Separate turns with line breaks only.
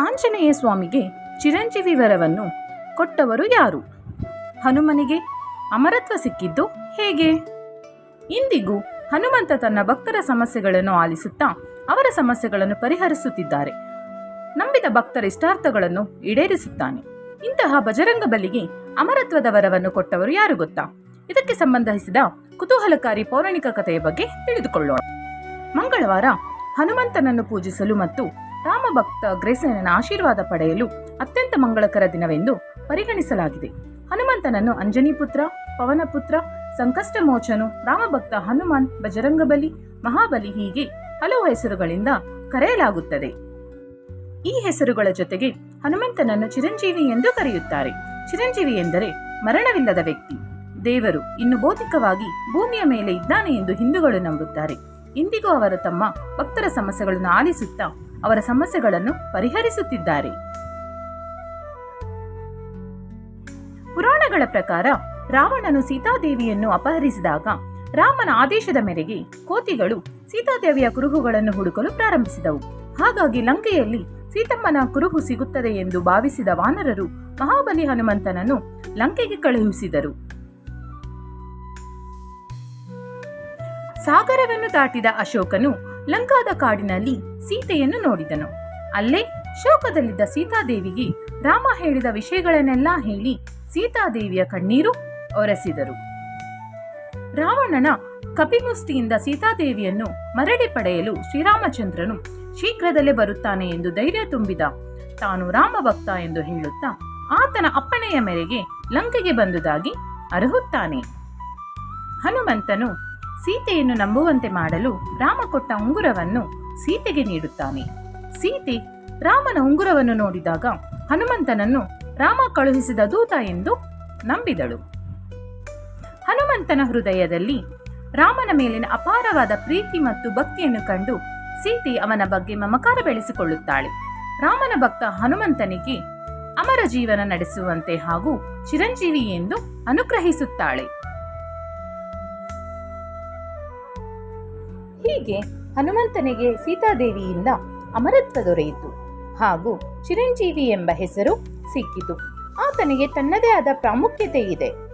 ಆಂಜನೇಯ ಸ್ವಾಮಿಗೆ ಚಿರಂಜೀವಿ ವರವನ್ನು ಕೊಟ್ಟವರು ಯಾರು? ಹನುಮನಿಗೆ ಅಮರತ್ವ ಸಿಕ್ಕಿದ್ದು ಹೇಗೆ? ಇಂದಿಗೂ ಹನುಮಂತ ತನ್ನ ಭಕ್ತರ ಸಮಸ್ಯೆಗಳನ್ನು ಆಲಿಸುತ್ತಾ ಅವರ ಸಮಸ್ಯೆಗಳನ್ನು ಪರಿಹರಿಸುತ್ತಿದ್ದಾರೆ. ನಂಬಿದ ಭಕ್ತರ ಇಷ್ಟಾರ್ಥಗಳನ್ನು ಈಡೇರಿಸುತ್ತಾನೆ. ಇಂತಹ ಬಜರಂಗ ಬಲಿಗೆ ಅಮರತ್ವದ ವರವನ್ನು ಕೊಟ್ಟವರು ಯಾರು ಗೊತ್ತಾ? ಇದಕ್ಕೆ ಸಂಬಂಧಿಸಿದ ಕುತೂಹಲಕಾರಿ ಪೌರಾಣಿಕ ಕಥೆಯ ಬಗ್ಗೆ ತಿಳಿದುಕೊಳ್ಳೋಣ. ಮಂಗಳವಾರ ಹನುಮಂತನನ್ನು ಪೂಜಿಸಲು ಮತ್ತು ರಾಮಭಕ್ತ ಗ್ರೇಸನನ ಆಶೀರ್ವಾದ ಪಡೆಯಲು ಅತ್ಯಂತ ಮಂಗಳಕರ ದಿನವೆಂದು ಪರಿಗಣಿಸಲಾಗಿದೆ. ಹನುಮಂತನನ್ನು ಅಂಜನಿ ಪುತ್ರ, ಪವನ ಪುತ್ರ ಸಂಕಷ್ಟ ಮೋಚನು ರಾಮಭಕ್ತ ಹನುಮಾನ್, ಬಜರಂಗಬಲಿ, ಮಹಾಬಲಿ ಹೀಗೆ ಹಲವು ಹೆಸರುಗಳಿಂದ ಕರೆಯಲಾಗುತ್ತದೆ. ಈ ಹೆಸರುಗಳ ಜೊತೆಗೆ ಹನುಮಂತನನ್ನು ಚಿರಂಜೀವಿ ಎಂದು ಕರೆಯುತ್ತಾರೆ. ಚಿರಂಜೀವಿ ಎಂದರೆ ಮರಣವಿಲ್ಲದ ವ್ಯಕ್ತಿ. ದೇವರು ಇನ್ನು ಭೌತಿಕವಾಗಿ ಭೂಮಿಯ ಮೇಲೆ ಇದ್ದಾನೆ ಎಂದು ಹಿಂದೂಗಳು ನಂಬುತ್ತಾರೆ. ಇಂದಿಗೂ ಅವರು ತಮ್ಮ ಭಕ್ತರ ಸಮಸ್ಯೆಗಳನ್ನು ಆಲಿಸುತ್ತಾ ಅವರ ಸಮಸ್ಯೆಗಳನ್ನು ಪರಿಹರಿಸುತ್ತಿದ್ದಾರೆ. ಪುರಾಣಗಳ ಪ್ರಕಾರ ರಾವಣನು ಸೀತಾದೇವಿಯನ್ನು ಅಪಹರಿಸಿದಾಗ ರಾಮನ ಆದೇಶದ ಮೇರೆಗೆ ಕೋತಿಗಳು ಸೀತಾದೇವಿಯ ಕುರುಹುಗಳನ್ನು ಹುಡುಕಲು ಪ್ರಾರಂಭಿಸಿದವು. ಹಾಗಾಗಿ ಲಂಕೆಯಲ್ಲಿ ಸೀತಮ್ಮನ ಕುರುಹು ಸಿಗುತ್ತದೆ ಎಂದು ಭಾವಿಸಿದ ವಾನರರು ಮಹಾಬಲಿ ಹನುಮಂತನನ್ನು ಲಂಕೆಗೆ ಕಳುಹಿಸಿದರು. ಸಾಗರವನ್ನು ದಾಟಿದ ಅಶೋಕನು ಲಂಕಾದ ಕಾಡಿನಲ್ಲಿ ಸೀತೆಯನ್ನು ನೋಡಿದನು. ಅಲ್ಲೇ ಶೋಕದಲ್ಲಿದ್ದ ಸೀತಾದೇವಿಗೆ ರಾಮ ಹೇಳಿದ ವಿಷಯಗಳನ್ನೆಲ್ಲ ಹೇಳಿ ಸೀತಾದೇವಿಯ ಕಣ್ಣೀರು ಒರೆಸಿದರು. ರಾವಣನ ಕಪಿಮುಷ್ಟಿಯಿಂದ ಸೀತಾದೇವಿಯನ್ನು ಮರಳಿ ಪಡೆಯಲು ಶ್ರೀರಾಮಚಂದ್ರನು ಶೀಘ್ರದಲ್ಲೇ ಬರುತ್ತಾನೆ ಎಂದು ಧೈರ್ಯ ತುಂಬಿದ. ತಾನು ರಾಮಭಕ್ತ ಎಂದು ಹೇಳುತ್ತಾ ಆತನ ಅಪ್ಪಣೆಯ ಮೇರೆಗೆ ಲಂಕೆಗೆ ಬಂದುದಾಗಿ ಅರಹುತ್ತಾನೆ. ಹನುಮಂತನು ಸೀತೆಯನ್ನು ನಂಬುವಂತೆ ಮಾಡಲು ರಾಮ ಕೊಟ್ಟ ಉಂಗುರವನ್ನು ಸೀತೆಗೆ ನೀಡುತ್ತಾನೆ. ಸೀತೆ ರಾಮನ ಉಂಗುರವನ್ನು ನೋಡಿದಾಗ ಹನುಮಂತನನ್ನು ರಾಮ ಕಳುಹಿಸಿದ ದೂತ ಎಂದು ನಂಬಿದಳು. ಹನುಮಂತನ ಹೃದಯದಲ್ಲಿ ರಾಮನ ಮೇಲಿನ ಅಪಾರವಾದ ಪ್ರೀತಿ ಮತ್ತು ಭಕ್ತಿಯನ್ನು ಕಂಡು ಸೀತೆ ಅವನ ಬಗ್ಗೆ ಮಮಕಾರ ಬೆಳೆಸಿಕೊಳ್ಳುತ್ತಾಳೆ. ರಾಮನ ಭಕ್ತ ಹನುಮಂತನಿಗೆ ಅಮರ ಜೀವನ ನಡೆಸುವಂತೆ ಹಾಗೂ ಚಿರಂಜೀವಿ ಎಂದು ಅನುಗ್ರಹಿಸುತ್ತಾಳೆ. ಹೀಗೆ ಹನುಮಂತನಿಗೆ ಸೀತಾದೇವಿಯಿಂದ ಅಮರತ್ವ ದೊರೆಯಿತು. ಹಾಗೂ ಚಿರಂಜೀವಿ ಎಂಬ ಹೆಸರು ಸಿಕ್ಕಿತು. ಆತನಿಗೆ ತನ್ನದೇ ಆದ ಪ್ರಾಮುಖ್ಯತೆ ಇದೆ.